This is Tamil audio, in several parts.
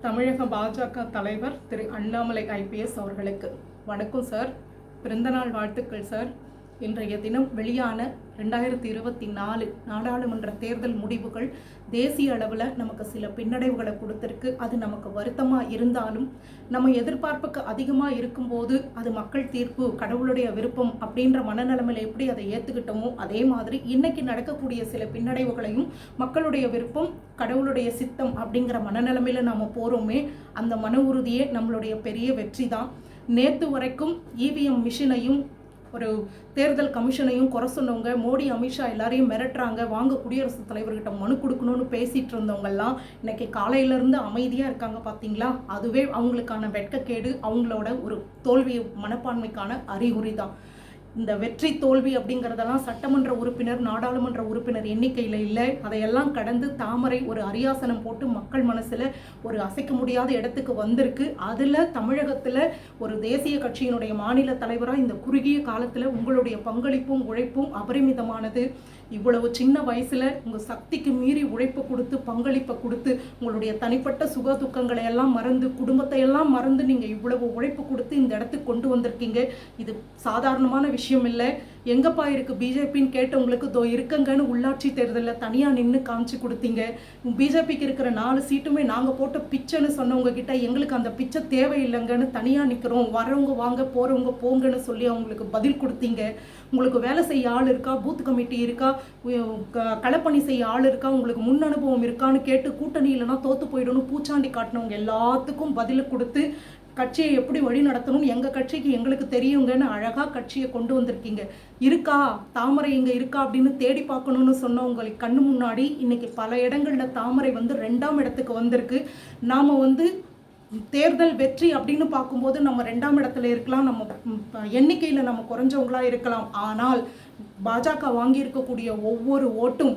தமிழக பாஜக தலைவர் திரு அண்ணாமலை ஐபிஎஸ் அவர்களுக்கு. வணக்கம் சார். பிறந்தநாள் வாழ்த்துக்கள் சார். இன்றைய தினம் வெளியான ரெண்டாயிரத்தி இருபத்தி நாலு நாடாளுமன்ற தேர்தல் முடிவுகள் தேசிய அளவில் நமக்கு சில பின்னடைவுகளை கொடுத்துருக்கு. அது நமக்கு வருத்தமாக இருந்தாலும் நம்ம எதிர்பார்ப்புக்கு அதிகமாக இருக்கும்போது அது மக்கள் தீர்ப்பு கடவுளுடைய விருப்பம் அப்படின்ற மனநிலைமையில் எப்படி அதை ஏற்றுக்கிட்டோமோ அதே மாதிரி இன்னைக்கு நடக்கக்கூடிய சில பின்னடைவுகளையும் மக்களுடைய விருப்பம் கடவுளுடைய சித்தம் அப்படிங்கிற மனநிலைமையில் நாம் போகிறோமே அந்த மன உறுதியே நம்மளுடைய பெரிய வெற்றி தான் நேற்று வரைக்கும் இவிஎம் மிஷினையும் ஒரு தேர்தல் கமிஷனையும் குறை சொன்னவங்க மோடி அமித்ஷா எல்லாரையும் மிரட்டுறாங்க. வாங்க குடியரசுத் தலைவர்கிட்ட மனு கொடுக்கணும்னு பேசிட்டு இருந்தவங்கெல்லாம் இன்னைக்கு காலையிலேருந்து அமைதியாக இருக்காங்க பார்த்தீங்களா அதுவே அவங்களுக்கான வெட்கக்கேடு அவங்களோட ஒரு தோல்வி மனப்பான்மைக்கான அறிகுறி தான் இந்த வெற்றி தோல்வி அப்படிங்கிறதெல்லாம் சட்டமன்ற உறுப்பினர் நாடாளுமன்ற உறுப்பினர் எண்ணிக்கையில் இல்லை. அதையெல்லாம் கடந்து தாமரை ஒரு அரியாசனம் போட்டு மக்கள் மனசில் ஒரு அசைக்க முடியாத இடத்துக்கு வந்திருக்கு. அதில் தமிழகத்தில் ஒரு தேசிய கட்சியினுடைய மாநில தலைவராக இந்த குறுகிய காலத்தில் உங்களுடைய பங்களிப்பும் உழைப்பும் அபரிமிதமானது. இவ்வளவு சின்ன வயசில் உங்கள் சக்திக்கு மீறி உழைப்பை கொடுத்து பங்களிப்பை கொடுத்து உங்களுடைய தனிப்பட்ட சுக துக்கங்களை எல்லாம் மறந்து குடும்பத்தை எல்லாம் மறந்து நீங்கள் இவ்வளவு உழைப்பு கொடுத்து இந்த இடத்துக்கு கொண்டு வந்திருக்கீங்க. இது சாதாரணமான விஷயம். விஷயம் இல்லை எங்கப்பா இருக்கு பிஜேபின்னு கேட்டவங்களுக்கு தோ இருக்கங்கன்னு உள்ளாட்சி தேர்தலில் தனியாக நின்று காமிச்சு கொடுத்தீங்க. பிஜேபிக்கு இருக்கிற நாலு சீட்டுமே நாங்கள் போட்ட பிச்சைன்னு சொன்னவங்க கிட்ட எங்களுக்கு அந்த பிச்சை தேவையில்லைங்கன்னு தனியாக நிற்கிறோம் வரவங்க வாங்க போகிறவங்க போங்கன்னு சொல்லி அவங்களுக்கு பதில் கொடுத்தீங்க. உங்களுக்கு வேலை செய்ய ஆள் இருக்கா? பூத் கமிட்டி இருக்கா? களப்பணி செய்ய ஆள் இருக்கா? உங்களுக்கு முன் அனுபவம் இருக்கான்னு கேட்டு கூட்டணி இல்லைன்னா தோத்து போயிடணும். பூச்சாண்டி காட்டினவங்க எல்லாத்துக்கும் பதில் கொடுத்து கட்சியை எப்படி வழி நடத்தணும் எங்க கட்சிக்கு எங்களுக்கு தெரியுங்கன்னு அழகா கட்சியை கொண்டு வந்திருக்கீங்க. இருக்கா? தாமரை இங்க இருக்கா அப்படின்னு தேடி பார்க்கணும்னு சொன்னவங்களுக்கு கண்ணு முன்னாடி இன்னைக்கு பல இடங்கள்ல தாமரை வந்து ரெண்டாம் இடத்துக்கு வந்திருக்கு. நாம வந்து தேர்தல் வெற்றி அப்படின்னு பார்க்கும்போது நம்ம ரெண்டாம் இடத்துல இருக்கலாம். நம்ம எண்ணிக்கையில் எண்ணிக்கையில நம்ம குறைஞ்சவங்களா இருக்கலாம். ஆனால் பாஜக வாங்கியிருக்கக்கூடிய ஒவ்வொரு ஓட்டும்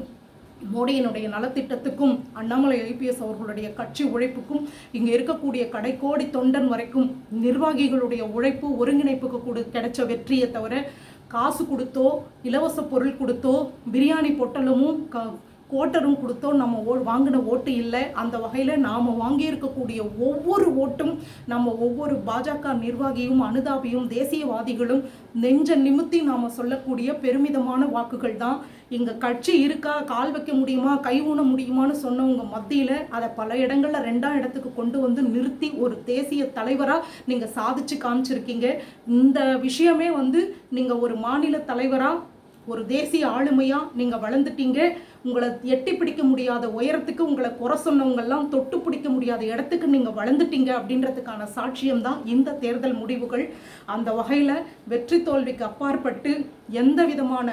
மோடியினுடைய நலத்திட்டத்துக்கும் அண்ணாமலை ஐபிஎஸ் அவர்களுடைய கட்சி உழைப்புக்கும் இங்கே இருக்கக்கூடிய கடைக்கோடி தொண்டன் வரைக்கும் நிர்வாகிகளுடைய உழைப்பு ஒருங்கிணைப்புக்கு கூட கிடைச்ச வெற்றியை தவிர காசு கொடுத்தோ இலவச பொருள் கொடுத்தோ பிரியாணி பொட்டலமும் க ஓட்டரும் கொடுத்தோம். நம்ம ஓ வாங்கின ஓட்டு இல்லை. அந்த வகையில் நாம் வாங்கியிருக்கக்கூடிய ஒவ்வொரு ஓட்டும் நம்ம ஒவ்வொரு பாஜக நிர்வாகியும் அனுதாபியும் தேசியவாதிகளும் நெஞ்ச நிமித்தி நாம் சொல்லக்கூடிய பெருமிதமான வாக்குகள் தான். எங்கள் கட்சி இருக்கா? கால் வைக்க முடியுமா? கை ஊன முடியுமான்னு சொன்னவங்க மத்தியில் அதை பல இடங்களில் ரெண்டாம் இடத்துக்கு கொண்டு வந்து நிறுத்தி ஒரு தேசிய தலைவராக நீங்கள் சாதிச்சு காமிச்சிருக்கீங்க. இந்த விஷயமே வந்து நீங்கள் ஒரு மாநில தலைவராக ஒரு தேசிய ஆளுமையாக நீங்கள் வளர்ந்துட்டீங்க. உங்களை எட்டி பிடிக்க முடியாத உயரத்துக்கு உங்களை குறை சொன்னவங்கெல்லாம் தொட்டு பிடிக்க முடியாத இடத்துக்கு நீங்கள் வளர்ந்துட்டீங்க அப்படின்றதுக்கான சாட்சியம் தான் இந்த தேர்தல் முடிவுகள். அந்த வகையில் வெற்றி தோல்விக்கு அப்பாற்பட்டு எந்த விதமான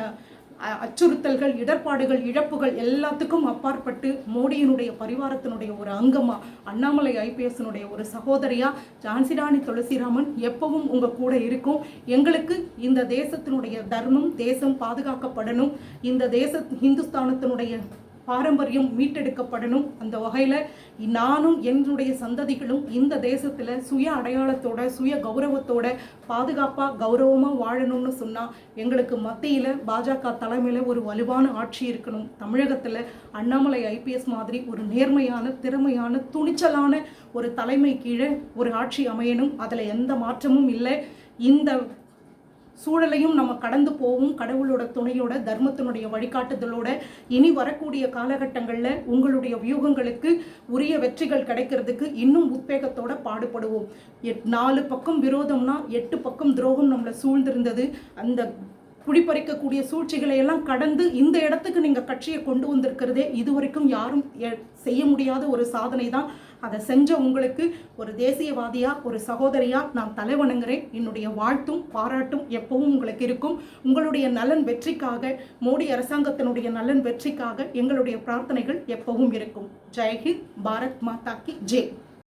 அச்சுறுத்தல்கள் இடர்பாடுகள் இழப்புகள் எல்லாத்துக்கும் அப்பாற்பட்டு மோடியினுடைய பரிவாரத்தினுடைய ஒரு அங்கமா அண்ணாமலை ஐபிஎஸ்னுடைய ஒரு சகோதரியா ஜான்சிராணி துளசிராமன் எப்பவும் உங்க கூட இருக்கும். எங்களுக்கு இந்த தேசத்தினுடைய தர்மம் தேசம் பாதுகாக்கப்படணும். இந்த தேச இந்துஸ்தானத்தினுடைய பாரம்பரியம் மீட்டெடுக்கப்படணும். அந்த வகையில் நானும் என்னுடைய சந்ததிகளும் இந்த தேசத்தில் சுய அடையாளத்தோட சுய கௌரவத்தோட பாதுகாப்பாக கௌரவமாக வாழணும்னு சொன்னால் எங்களுக்கு மத்தியில் பாஜக தலைமையில் ஒரு வலுவான ஆட்சி இருக்கணும். தமிழகத்தில் அண்ணாமலை ஐபிஎஸ் மாதிரி ஒரு நேர்மையான திறமையான துணிச்சலான ஒரு தலைமை கீழே ஒரு ஆட்சி அமையணும். அதில் எந்த மாற்றமும் இல்லை. இந்த சூழலையும் நம்ம கடந்து போவோம். கடவுளோட துணையோட தர்மத்தினுடைய வழிகாட்டுதலோட இனி வரக்கூடிய காலகட்டங்களில் உங்களுடைய வியூகங்களுக்கு உரிய வெற்றிகள் கிடைக்கிறதுக்கு இன்னும் உத்வேகத்தோட பாடுபடுவோம். எட் நாலு பக்கம் விரோதம்னா எட்டு பக்கம் துரோகம் நம்மளை சூழ்ந்திருந்தது. அந்த குடிப்பறிக்கக்கூடிய சூழ்ச்சிகளை எல்லாம் கடந்து இந்த இடத்துக்கு நீங்கள் கட்சியை கொண்டு வந்திருக்கிறதே இதுவரைக்கும் யாரும் செய்ய முடியாத ஒரு சாதனை தான் அதை செஞ்ச உங்களுக்கு ஒரு தேசியவாதியாக ஒரு சகோதரியாக நான் தலை வணங்குறேன் என்னுடைய வாழ்த்தும் பாராட்டும் எப்பவும் உங்களுக்கு இருக்கும். உங்களுடைய நலன் வெற்றிக்காக மோடி அரசாங்கத்தினுடைய நலன் வெற்றிக்காக எங்களுடைய பிரார்த்தனைகள் எப்பவும் இருக்கும். ஜெய்ஹிந்த் பாரத் மாதா கி ஜெய்